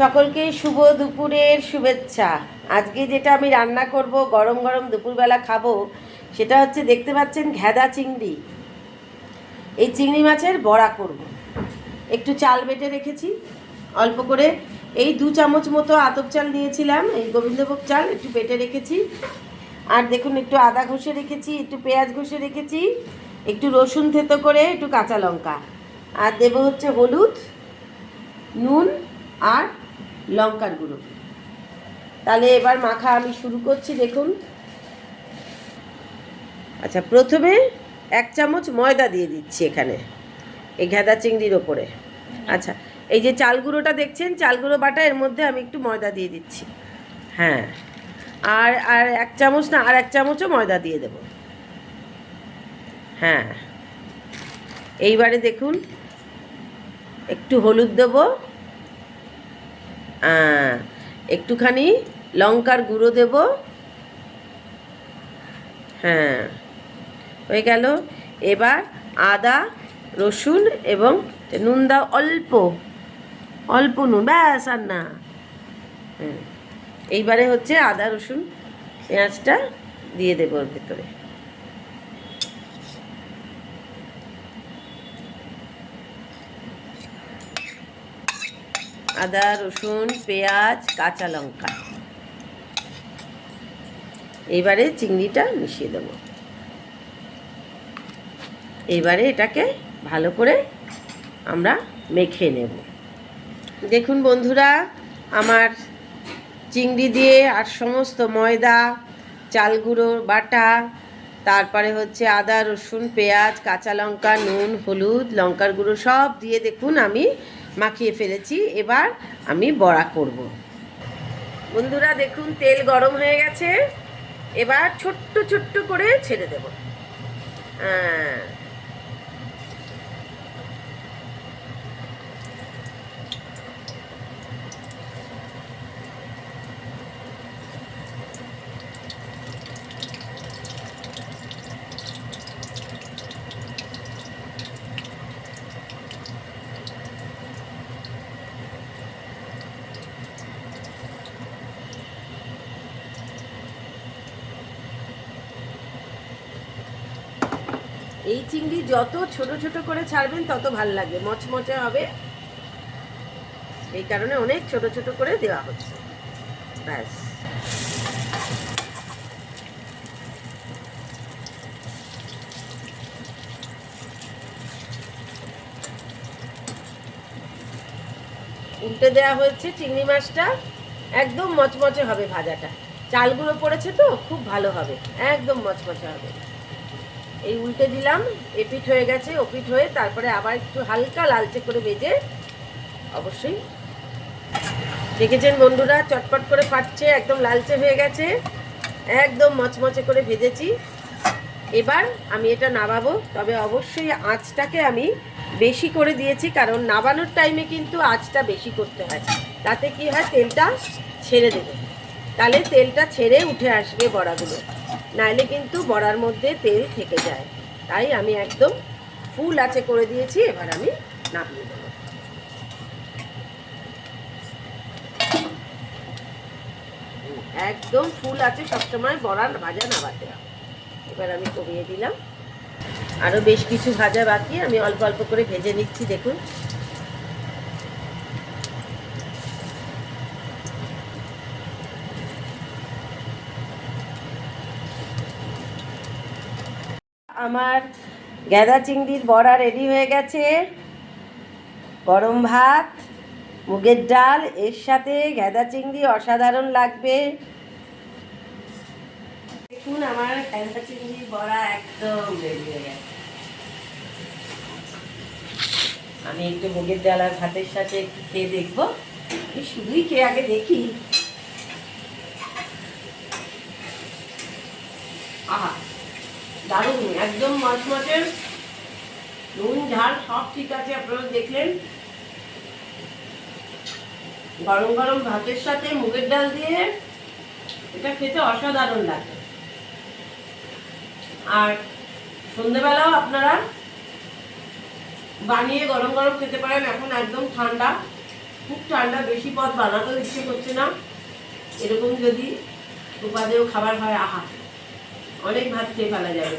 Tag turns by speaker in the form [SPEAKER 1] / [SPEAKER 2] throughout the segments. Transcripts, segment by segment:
[SPEAKER 1] সকলকে শুভ দুপুরের শুভেচ্ছা। আজকে যেটা আমি রান্না করব, গরম গরম দুপুরবেলা খাব, সেটা হচ্ছে দেখতে পাচ্ছেন ঘ্যাদা চিংড়ি। এই চিংড়ি মাছের বড়া করব। একটু চাল বেটে রেখেছি, অল্প করে। এই দু চামচ মতো আতপ চাল নিয়েছিলাম, এই গোবিন্দভোগ চাল একটু বেটে রেখেছি। আর দেখুন, একটু আদা ঘষে রেখেছি, একটু পেঁয়াজ ঘষে রেখেছি, একটু রসুন থেতো করে, একটু কাঁচা লঙ্কা। আর দেবো হচ্ছে হলুদ, নুন আর লঙ্কার গুঁড়ো। তাহলে এবার মাখা আমি শুরু করছি, দেখুন। আচ্ছা প্রথমে এক চামচ ময়দা দিয়ে দিচ্ছি এখানে, এই ঘেদা চিংড়ির ওপরে। আচ্ছা এই যে চাল গুঁড়োটা দেখছেন, চাল গুঁড়ো বাটা, এর মধ্যে আমি একটু ময়দা দিয়ে দিচ্ছি। হ্যাঁ আর আর এক চামচ না, আর এক চামচও ময়দা দিয়ে দেব। হ্যাঁ এইবারে দেখুন, একটু হলুদ দেবো। একটুখানি লঙ্কার গুঁড়ো দেব। হ্যাঁ। হয়ে গেল। এবার আদা, রসুন এবং নুন দাও অল্প। অল্প নুন, ব্যাস আর না। হ্যাঁ। এইবারে হচ্ছে আদা, রসুন, পেঁয়াজটা দিয়ে দেবো ওর ভেতরে। আদা, রসুন, পেঁয়াজ, কাঁচা লঙ্কা। এবারে চিংড়িটা মিশিয়ে দেবো। এবারে এটাকে ভালো করে আমরা মেখে নেব। দেখুন বন্ধুরা, আমার চিংড়ি দিয়ে আর সমস্ত ময়দা, চাল গুঁড়ো, বাটা, তারপরে হচ্ছে আদা, রসুন, পেঁয়াজ, কাঁচা লঙ্কা, নুন, হলুদ, লঙ্কার গুঁড়ো সব দিয়ে দেখুন আমি মাখিয়ে ফেলেছি, এবার আমি বড়া করব। বন্ধুরা, দেখুন, তেল গরম হয়ে গেছে। এবার ছোট্ট ছোট্ট করে ছেড়ে দেব। হ্যাঁ এই চিংড়ি যত ছোট ছোট করে ছাড়বেন, তত ভালো লাগবে মচমচে হবে। এই কারণে অনেক ছোট ছোট করে দেওয়া হচ্ছে। ব্যাস। উল্টে দেওয়া হয়েছে চিংড়ি মাছটা। একদম মচমচে হবে ভাজাটা। চালগুলো পড়েছে তো? খুব ভালো হবে। একদম মচমচে হবে। এই উল্টে দিলাম এপিট হয়ে গেছে ওপিট হয়ে তারপরে আবার একটু হালকা লালচে করে ভেজে অবশ্যই দেখেছেন বন্ধুরা, চটপট করে ফাটছে, একদম লালচে হয়ে গেছে, একদম মচমচে করে ভেজেছি। এবার আমি এটা নাবাবো, তবে অবশ্যই আঁচটাকে আমি বেশি করে দিয়েছি, কারণ নাবানোর টাইমে কিন্তু আঁচটা বেশি করতে হয়। তাতে কি হয়, তেলটা ছেড়ে দেবে। তাহলে তেলটা ছেড়ে উঠে আসবে বড়াগুলো। নাইলে কিন্তু বড়ার মধ্যে তেল থেকে যায়। তাই আমি একদম ফুল আছে করে দিয়েছি, এবার আমি নামিয়ে দেবো একদম ফুল আছে সবসময় বড়ার ভাজা হবে এবার আমি কমিয়ে দিলাম। আরও বেশ কিছু ভাজা বাকি, আমি অল্প অল্প করে ভেজে নিচ্ছি, দেখুন। আমার গ্যাদা চিংড়ির বড়া রেডি হয়ে গেছে। গরম ভাত, মুগের ডাল, এর সাথে গ্যাদা চিংড়ি অসাধারণ লাগবে। দেখুন, আমার গ্যাদা চিংড়ির বড়া একদম রেডি হয়ে গেছে। আমি একটু মুগের ডাল আর ভাতের সাথে একটু খেয়ে দেখব। শুধুই খেয়ে আগে দেখি। দারুণ, একদম মচমচে নুন, ঝাল সব ঠিক আছে, আপনারা দেখলেন। গরম গরম ভাতের সাথে মুগের ডাল দিয়ে এটা খেতে অসাধারণ লাগে। আর সন্ধেবেলাও আপনারা বানিয়ে গরম গরম খেতে পারেন, এখন একদম ঠান্ডা, খুব ঠান্ডা, বেশি পদ বানাতেও ইচ্ছে করছে না। এরকম যদি উপাদেয় খাবার হয়, আহা। অনেক ভাত খেয়ে ফেলা যাবে।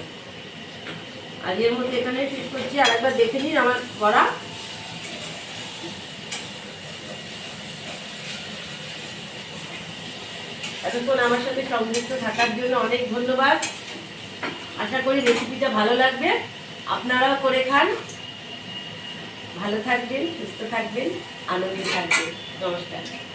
[SPEAKER 1] আর এর মধ্যে এখানে শেষ করছি আর একবার দেখে নিন আমার করা। এতক্ষণ আমার সাথে সংযুক্ত থাকার জন্য অনেক ধন্যবাদ। আশা করি রেসিপিটা ভালো লাগবে। আপনারাও করে খান। ভালো থাকবেন, সুস্থ থাকবেন, আনন্দে থাকবেন। নমস্কার।